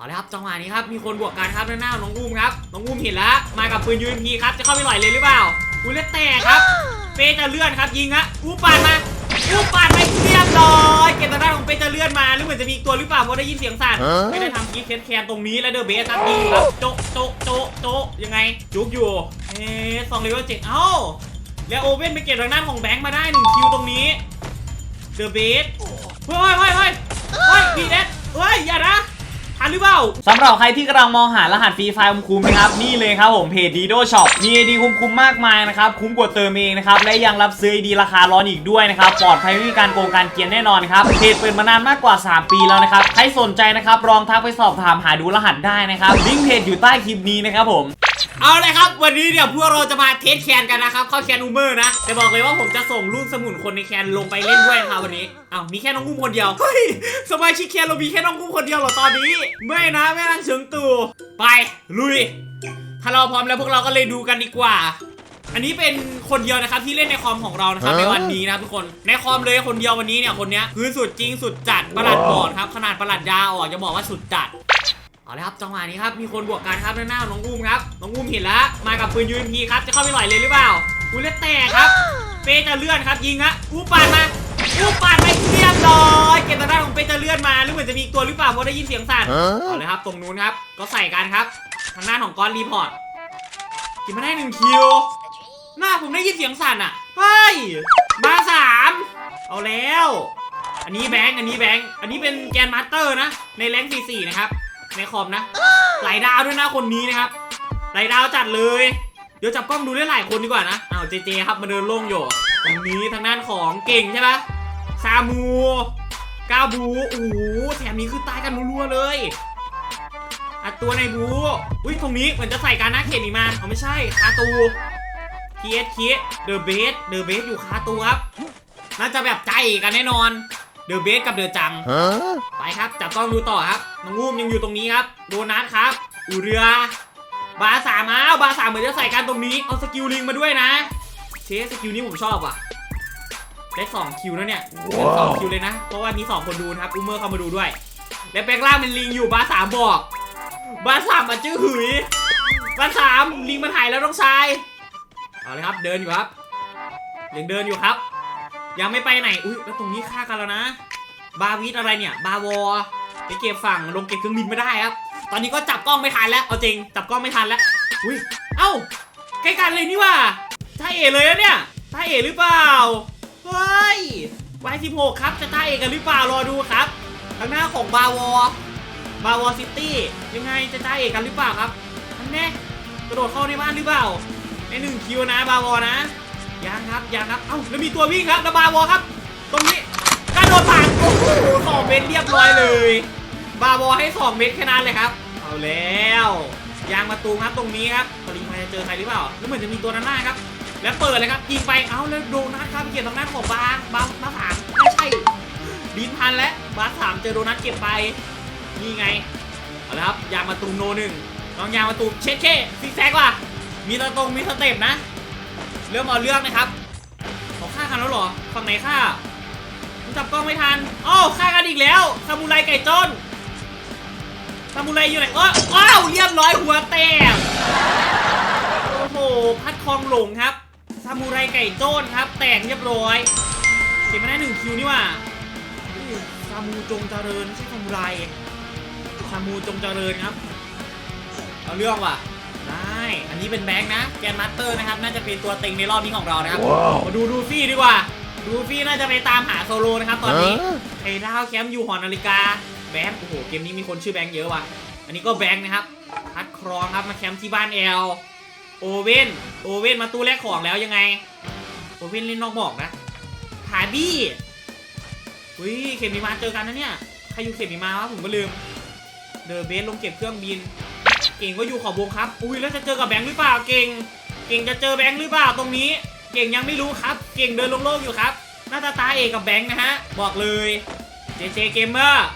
เอาละครับจังหวะนี้ครับมีคนบวกกันครับด้านหน้าน้องอุ้มครับน้องอุ้มเห็นแล้วมากับปืนยูเอ็มพีครับจะเข้าไปหล่อยเลยหรือเปล่าอุ้ยเลือดแตกครับเปจะเลื่อนครับยิงฮะอู้ปาดมาอู้ปาดไปเรียบร้อยเก็บทางด้านของเปจะเลื่อนมาหรือเหมือนจะมีอีกตัวหรือเปล่าเพราะได้ยินเสียงสั่นไม่ได้ทำกีแคนแคนตรงนี้แล้วเดอะเบสครับยิงครับโจะโจะโจะโจะยังไงจุกอยู่เอ๊ะสองเลเวลเจ็ดเอ้าแล้วโอเว่นไปเก็บทางด้านของแบงค์มาได้หนึ่งคิวตรงนี้เดอะเบสเฮ้ยเฮ้ยเฮ้ยเฮ้ยพีเอสเฮ้ยอย่านะ ทันหรือเปล่าสำหรับใครที่กำลังมองหารหัสฟรีไฟล์คุ้มๆนะครับนี่เลยครับผมเพจดีโดช็อปมีไอดีคุ้มๆมากมายนะครับคุ้มกว่าเติมเองนะครับและยังรับซื้อไอดีราคาร้อนอีกด้วยนะครับปลอดภัยไม่มีการโกงการเกียนแน่นอนครับเพจเปิดมานานมากกว่า 3 ปีแล้วนะครับใครสนใจนะครับลองทักไปสอบถามหาดูรหัสได้นะครับลิงก์เพจอยู่ใต้คลิปนี้นะครับผม เอาเลยครับ วันนี้เนี่ยพวกเราจะมาเทสแคนกันนะครับ เข้าแคนอูเมอร์นะแต่บอกเลยว่าผมจะส่งลูกสมุนคนในแคนลงไปเล่นด้วยนะครับวันนี้อ้าวมีแค่น้องอุ้มคนเดียวเฮ้ยสมาชิกแคนเรามีแค่น้องอุ้มคนเดียวเหรอตอนนี้ ไม่นะไม่นั่งเฉิงตู่ไปลุย ถ้าเราพร้อมแล้วพวกเราก็เลยดูกันดีกว่า อันนี้เป็นคนเดียวนะครับที่เล่นในคอมของเรานะครับในวันนี้นะครับทุกคนในคอมเลยคนเดียววันนี้เนี่ยคนเนี้ยคือสุดจริงสุดจัดประหลัดบอร์ดครับขนาดประหลัดยาออกจะบอกว่าสุดจัด เอาเลยครับจังหวะนี้ครับมีคนบวกกันครับด้านหน้าน้องอุ้มครับน้องอุ้มเห็นแล้วมากับปืนยูเอ็มพีครับจะเข้าไปหล่อยเลยหรือเปล่าอุ้ยเลือดแตกครับเปจะเลื่อนครับยิงฮะอู้ปาดมาอู้ปาดไปเรียบร้อยเก็บทางด้านของเปจะเลื่อนมาหรือเหมือนจะมีอีกตัวหรือเปล่าเพราะได้ยินเสียงสั่นเอาเลยครับตรงนู้นครับก็ใส่กันครับทางด้านของก้อนรีพอร์ตกินมาได้หนึ่งคิวหน้าผมได้ยินเสียงสั่นอะเฮ้ยมาสามเอาแล้ว อันนี้แบงค์อันนี้แบงค์อันนี้เป็นแกนมาสเตอร์นะในแรงค์4นะครับ ในคอมนะหลายดาวด้วยนะคนนี้นะครับหลายดาวจัดเลย เดี๋ยวจับกล้องดูได้หลายคนดีกว่านะอ้าวเจเจครับมาเดินโล่งอยู่ตรงนี้ทางด้านของเก่งใช่ปะซามูกาบูโอ้โหแถมนี้คือตายกันรัวๆเลยอัดตัวในบูอุ้ยตรงนี้เหมือนจะใส่การนะเข็มอีกมาเอาไม่ใช่คาตูเคียสเคียสเดอะเบสเดอะเบสอยู่คาตูครับน่าจะแบบใจกันแน่นอน เดอะเบสกับเดอะจังไปครับจับต้องดูต่อครับน้องงูมยังอยู่ตรงนี้ครับโดนัทครับอูเรือบาสามอ้าวบาสามเหมือนจะใส่กันตรงนี้เอาสกิลลิงมาด้วยนะเชสสกิลนี้ผมชอบว่ะได้สองคิวแล้วเนี่ยได้สองคิวเลยนะเพราะว่ามีสองคนดูนะครับอูเมอร์เข้ามาดูด้วย และแปลงร่างเป็นลิงอยู่บาสามบอก บาสามมาจื้อหืยบาสามลิงมันหายแล้วน้องชายเอาเลยครับเดินอยู่ครับยังเดินอยู่ครับ ยังไม่ไปไหน อุ้ยแล้วตรงนี้ฆ่ากันแล้วนะ บาวิทอะไรเนี่ย บาวอไปเก็บฝั่งลงเก็บเครื่องบินไม่ได้ครับ ตอนนี้ก็จับกล้องไม่ทันแล้ว เอาจริง จับกล้องไม่ทันแล้ว อุ้ย เอ้า ใกล้กันเลยนี่ว่าท่าเอเลยนะเนี่ยท่าเอหรือเปล่า เฮ้ยไว้16ครับ จะท่าเอกันหรือเปล่ารอดูครับ ทางหน้าของบาวอบาวอซิตี้ยังไงจะท่าเอกันหรือเปล่าครับทันแน่กระโดดเข้าในบ้านหรือเปล่าในหนึ่งคิวนะบาวอนะ ยังครับยังครับ เอ้าแล้วมีตัววิ่งครับแล้วบาวอครับ ตรงนี้กระโดดผ่านโอ้โหสองเมตรเรียบร้อยเลย บาวอให้สองเมตรแค่นั้นเลยครับ เอาแล้วยางมาตูครับตรงนี้ครับตอลิงพาจะเจอใครหรือเปล่า แล้วเหมือนจะมีตัวนั้นหน้าครับ แล้วเปิดเลยครับยิงไป เอ้าแล้วโดนัทครับเกียรติตรงหน้าของบาบาบาสามไม่ใช่ดินพันแล้วบาสามเจอโดนัทเก็บไป นี่ไง เอาละครับยางมาตูโนหนึ่งน้องยางมาตูเช็ดเช่ซิกแซกว่ะมีตะตรงมีสเต็ปนะ เริ่มเอาเรื่องนะครับเขาฆ่ากันแล้วเหรอฝั่งไหนฆ่าผมจับกล้องไม่ทันอ้าวฆ่ากันอีกแล้วซามูไรไก่จนซามูไรอยู่ไหนอ้าวอ้าวเรียบร้อยหัวแตกโอ้โหพัดคลองหลงครับซามูไรไก่โจนครับ แตกเรียบร้อยเก็บมาได้หนึ่งคิวนี่ว่าซามูจงเจริญไม่ใช่ซามูไรซามูจงเจริญครับ เอาเรื่องว่ะ ได้อันนี้เป็นแบงค์นะแกนมาสเตอร์นะครับ น่าจะเป็นตัวเต็งในรอบนี้ของเรานะครับมาดูดูฟี่ดีกว่า ดูฟี่น่าจะไปตามหาโซโลนะครับตอนนี้ไอ้ดาวแคมป์อยู่หอนาฬิกา แบงค์ โอ้โห เกมนี้มีคนชื่อแบงค์เยอะว่ะ อันนี้ก็แบงค์นะครับพัดครองครับมาแคมป์ที่บ้านแอล โอเว่น โอเว่นมาตู้แลกของแล้วยังไง โอเว่นเล่นนอกบอกนะฮาร์ดี้อุ้ยเข็มมีมาเจอกันนะเนี่ย ใครอยู่เข็มมีมาวะผมก็ลืม เดอะเบสลงเก็บเครื่องบิน เก่งก็อยู่ขอบวงครับ อุ้ยแล้วจะเจอกับแบงค์หรือเปล่าเก่ง เก่งจะเจอแบงค์หรือเปล่าตรงนี้ เก่งยังไม่รู้ครับ เก่งเดินโล่งๆอยู่ครับ หน้าตาตาเอกกับแบงค์นะฮะ บอกเลยเจเจเกมเมอร์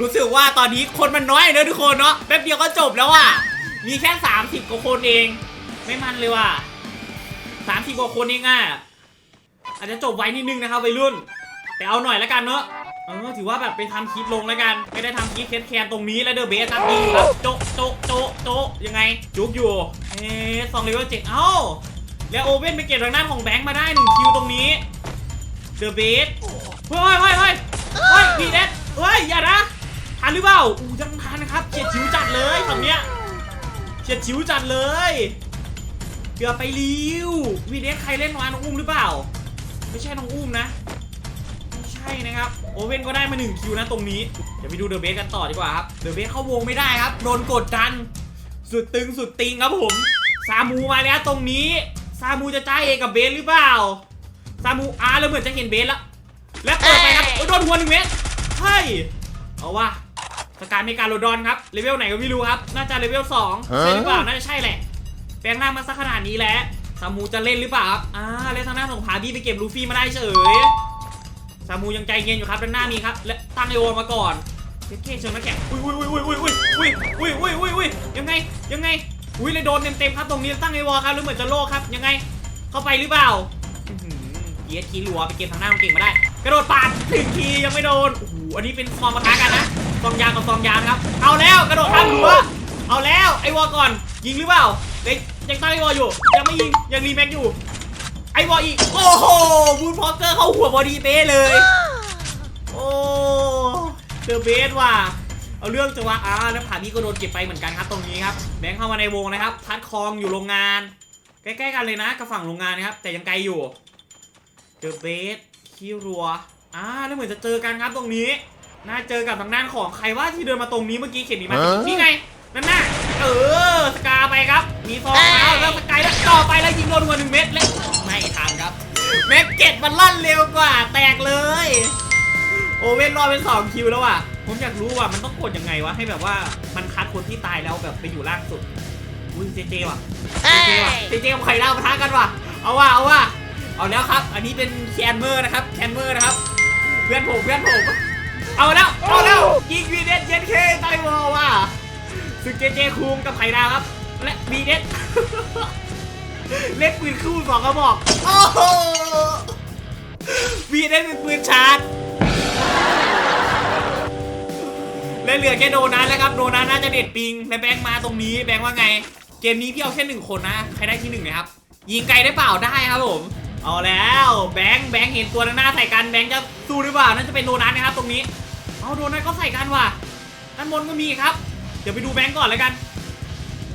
รู้สึกว่าตอนนี้คนมันน้อยเนอะทุกคนเนาะแป๊บเดียวก็จบแล้วอะ มีแค่ 30กว่าคนเอง ไม่มันเลยว่ะ30กว่าคนเองอะอาจจะจบไวนิดนึงนะครับวัยรุ่น แต่เอาหน่อยแล้วกันเนอะ เออถือว่าแบบไปทำคลิปลงแล้วกัน ไม่ได้ทำคลิปเคสแคนตรงนี้แล้วเดอะเบสครับยิงอยู่ครับโจะโจะโจะโจะยังไง จุกอยู่เอ๊ะสองเลเวลเจ็ดเอ้า แล้วโอเว่นไปเก็บทางด้านของแบงค์มาได้หนึ่งคิวตรงนี้ เดอะเบสเฮ้ยเฮ้ยเฮ้ยเฮ้ยพีเดสเฮ้ย อย่านะ ทันหรือเปล่าอู้ยังทันนะครับเฉียดชิวจัดเลยฝั่งเนี้ยเฉียดชิวจัดเลยเกือบไปริววีเดสใครเล่นวาน้องอุ้มหรือเปล่า ไม่ใช่น้องอุ้มนะ ไม่ใช่นะครับ โอเว่นก็ได้มา1คิวนะตรงนี้ เดี๋ยวไปดูเดอะเบสกันต่อดีกว่าครับเดอะเบสเข้าวงไม่ได้ครับโดนกดดัน สุดตึงสุดติงครับผมซามูมาแล้วตรงนี้ซามูจะจ้าเอกับเบสหรือเปล่าซามูอาร์แล้วเหมือนจะเห็นเบสแล้วและเปิดไปครับโอ้ยโดนหัวหนึ่งเมตรเฮ้ยเอาว่ะสกายเมกาโลดอนครับเลเวลไหนก็ไม่รู้ครับน่าจะเลเวล2ใช่หรือเปล่าน่าจะใช่แหละแปลงร่างมาสักขนาดนี้แล้วซามูจะเล่นหรือเปล่าครับอ่าเล่นทางหน้าของผาบี้ไปเก็บลูฟี่มาได้เฉย ซามูยังใจเย็นอยู่ครับด้านหน้ามีครับ และตั้งไอโอมาก่อนเจ๊เเชิญมาแกะอุ้ยอุ้ยอุ้ยอุ้ยอุ้ยอุ้ยอุ้ยอุ้ยอุ้ยอุ้ยยังไงยังไงอุ้ยเลยโดนเต็มเต็มๆครับตรงนี้ตั้งไอวอลครับหรือเหมือนจะโลกครับยังไงเข้าไปหรือเปล่าอื้อหือเกียร์คีรัวไปเก็บทางหน้าของเก่งมาได้ กระโดดปาดถึงทียังไม่โดนโอ้โหอันนี้เป็นฟอร์มปะทะกันนะซองยางกับซองยางครับ เอาแล้วกระโดดข้ามรั้วเอาแล้วไอวอลก่อนยิงหรือเปล่าเด็กยังตั้งไอวอลอยู่ยังไม่ยิงยังรีแม็กอยู่ ไอวอลอีกโอ้โหบูนพอเกอร์เข้าหัวบอดี้เป้เลย โอ้เดอะเบสว่ะเอาเรื่องจะว่าอ่าแล้วผาพี่ก็โดนเก็บไปเหมือนกันครับตรงนี้ครับแบงค์เข้ามาในวงนะครับพัดคลองอยู่โรงงาน ใกล้ๆกันเลยนะกับฝั่งโรงงานนะครับ แต่ยังไกลอยู่เดอะเบสคิรัวอ่าแล้วเหมือนจะเจอกันครับตรงนี้ น่าเจอกับทางด้านของใครว่าที่เดินมาตรงนี้เมื่อกี้เขียนนี้มาฮะนี่ไงนั่นน่ะเออสกาไปครับ มีซองแล้วแล้วสกายแล้วต่อไปแล้วยิงโดนหัวหนึ่งเม็ดแล้วไม่ทันครับ เม็ดเก็ตมันลั่นเร็วกว่า แตกเลย โอเว่นรอดเป็นสองคิวแล้วอะ ผมอยากรู้ว่ามันต้องกดยังไงวะ ให้แบบว่ามันคัดคนที่ตายแล้วแบบไปอยู่ล่างสุดอุ้ยเจเจว่ะเจเจว่ะเจเจกับไข่ดาวปะทะกันว่ะ เอาว่ะเอาว่ะเอาแล้วครับ อันนี้เป็นแคนเมอร์นะครับแคนเมอร์นะครับ เพื่อนผมเพื่อนผมเอาแล้วเอาแล้วยิงวีเดสเจนเคไตวอลว่ะสึกเจเจคุงกับไข่ดาวครับ และวีเดส เล่นปืนคู่สองกระบอก โอ้โหวีเดสเป็นปืนชาร์จและเหลือแค่โดนัทแล้วครับ โดนัทน่าจะเด็ดปิงและแบงค์มาตรงนี้ แบงค์ว่าไง เกมนี้พี่เอาแค่หนึ่งคนนะ ใครได้ที่หนึ่งนะครับ ยิงไกลได้เปล่าได้ครับผม เอาแล้ว แบงค์แบงค์เห็นตัวหน้าใส่กัน แบงค์จะสู้หรือเปล่า น่าจะเป็นโดนัทนะครับตรงนี้ เอาโดนัทก็ใส่กันว่ะด้านบนก็มีครับ เดี๋ยวไปดูแบงค์ก่อนแล้วกัน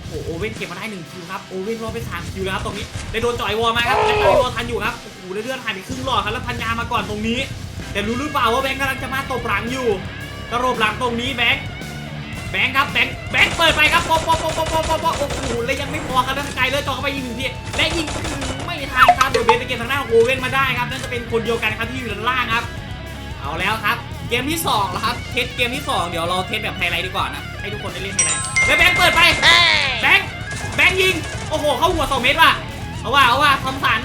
โอ้โหโอเว่นเก็บมาได้หนึ่งคิวครับโอเว่นรอดไปสามคิวแล้วครับตรงนี้ได้โดนจ่อยวอลมาครับและจ่อยวอลทันอยู่ครับโอ้โหได้เลือดหายไปครึ่งหลอดครับแล้วพันยามาก่อนตรงนี้ แต่รู้หรือเปล่าว่าแบงค์กำลังจะมาตบหลังอยู่ตรบหลังตรงนี้แบงค์แบงค์ครับแบงค์แบงค์เปิดไปครับปอปอปอปอปอปอปอโอ้โหแล้วยังไม่พอครับแล้วสกายเลยจ่อเข้าไปยิงหนึ่งทีและยิงไม่ทันครับเดี๋ยวเบสไปเก็บทางหน้าของโอเว่นมาได้ครับน่าจะเป็นคนเดียวกันครับที่อยู่ด้านล่างครับ เอาแล้วครับ เกมที่2แล้วครับเทสเกมที่ 2 เดี๋ยวเราเทสแบบไฮไลท์ดีกว่านะให้ทุกคนได้เล่นไฮไลท์แล้วแบงค์เปิดไปแบงค์แบงค์ยิงโอ้โหเข้าหัวสองเมตรว่ะเอาว่ะเอาว่ะทอมสัน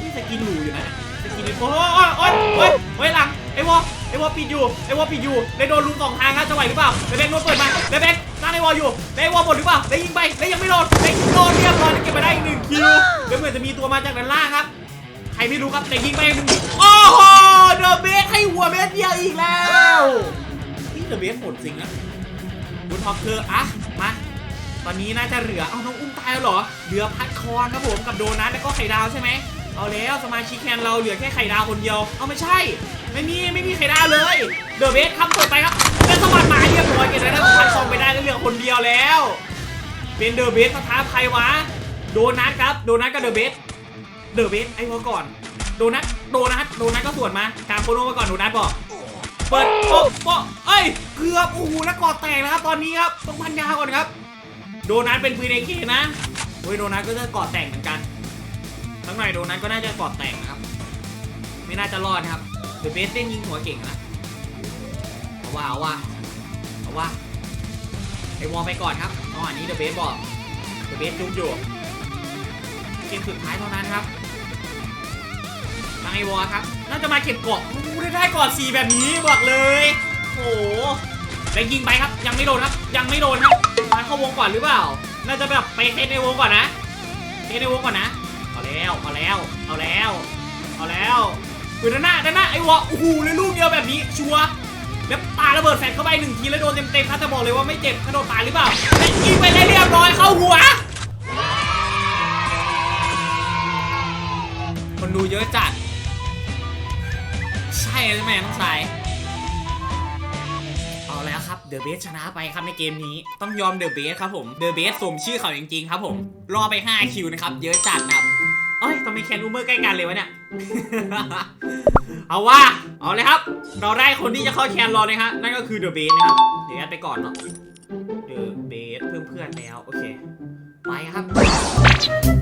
นี่สกินหรูอยู่นะสกินโอ้ยโอ้ยโอ้ยโอ้ยหลังไอ้วอไอ้วอปิดอยู่ไอ้วอปิดอยู่เลยโดนลุมสองทางครับจะไหวหรือเปล่าแล้วแบงค์โดนเปิดมาแล้วแบงค์ตั้งไอ้วออยู่แล้วไอ้วอหมดหรือเปล่าแล้วยิงไปแล้วยังไม่โดนแล้วยิงโดนเรียบร้อยแล้วเก็บมาได้อีกหนึ่งคิวแล้วเหมือนจะมีตัวมาจากด้านล่างครับ ใครไม่รู้ครับแต่ยิงไปหนึ่งโอ้โหเดอะเบสให้หัวเบสเดียวอีกแล้วนี่เดอะเบสโหดจริงนะบุญท็อปเธออะมาตอนนี้น่าจะเหลือเอาน้องอุ้มตายแล้วเหรอเหลือพัดคอนครับผมกับโดนัทแล้วก็ไข่ดาวใช่ไหมเอาแล้วสมาชิกแคนเราเหลือแค่ไข่ดาวคนเดียวเอาไม่ใช่ ไม่มีไม่มีไข่ดาวเลยเดอะเบสครับเปิดไปครับเป็นสวัสดิ์หมายเรียบร้อยเกันแล้วนะพัดซองไปได้แล้วเหลือคนเดียวแล้ว เป็นเดอะเบสปะทะใครวะโดนัทครับโดนัทกับเดอะเบส เดอะเบสไอ้วอก่อนโดนัทโดนัทโดนัทก็สวนมาการโคโนมาก่อนโดนัทบอกเปิดโป๊ะโป๊ะเอ้ยเกือบโอ้โหแล้วกอดแตกนะครับตอนนี้ครับต้องพันยาก่อนครับ โดนัทเป็นปืนเอเคนะโอ้ยโดนัทก็จะกอดแตกเหมือนกันทั้งหน่อยโดนัทก็น่าจะกอดแตกนะครับ ไม่น่าจะรอดนะครับเดอะเบสเล่นยิงหัวเก่งนะเอาว่าเอาว่าเอาว่าไอวอลไปก่อนครับอ๋อนนี้เดอะเบสบอกเดอะเบสจุกอยู่เกมสุดท้ายเท่านั้นครับ ทางไอวอครับ น่าจะมาเก็บเกาะโอ้โหได้ได้เกาะสีแบบนี้บอกเลยโอ้โหแล้วยิงไปครับ ยังไม่โดนครับ ยังไม่โดนครับมาเข้าวงก่อนหรือเปล่า น่าจะแบบไปเทสในวงก่อนนะเทสในวงก่อนนะเอาแล้วเอาแล้วเอาแล้วเอาแล้วเฮ้ยด้านหน้าด้านหน้าไอ้วอโอ้โหเลยลูกเดียวแบบนี้ชัวร์แล้วปาระเบิดแฟนเข้าไปหนึ่งทีแล้วโดนเต็มๆครับแต่บอกเลยว่าไม่เจ็บกระโดดตายหรือเปล่าแต่ยิงไปได้เรียบร้อยเข้าหัวคนดูเยอะจัด ช่ใช่ไหมน้องสาย เอาแล้วครับเดอะเบสชนะไปครับในเกมนี้ต้องยอมเดอะเบสครับผมเดอะเบสสมชื่อเขาจริงๆครับผม รอไป 5 คิวนะครับ เยอะจัดนะเอ้ยทำไมแคนอูเมอร์ใกล้กันเลยวะเนี่ย เอาว่าเอาเลยครับ เราได้คนที่จะเข้าแคนรอเลยครับนั่นก็คือเดอะเบสนะครับ เดี๋ยวแอดไปก่อนเนาะ เดอะเบสเพื่อนๆแล้ว โอเค ไปครับ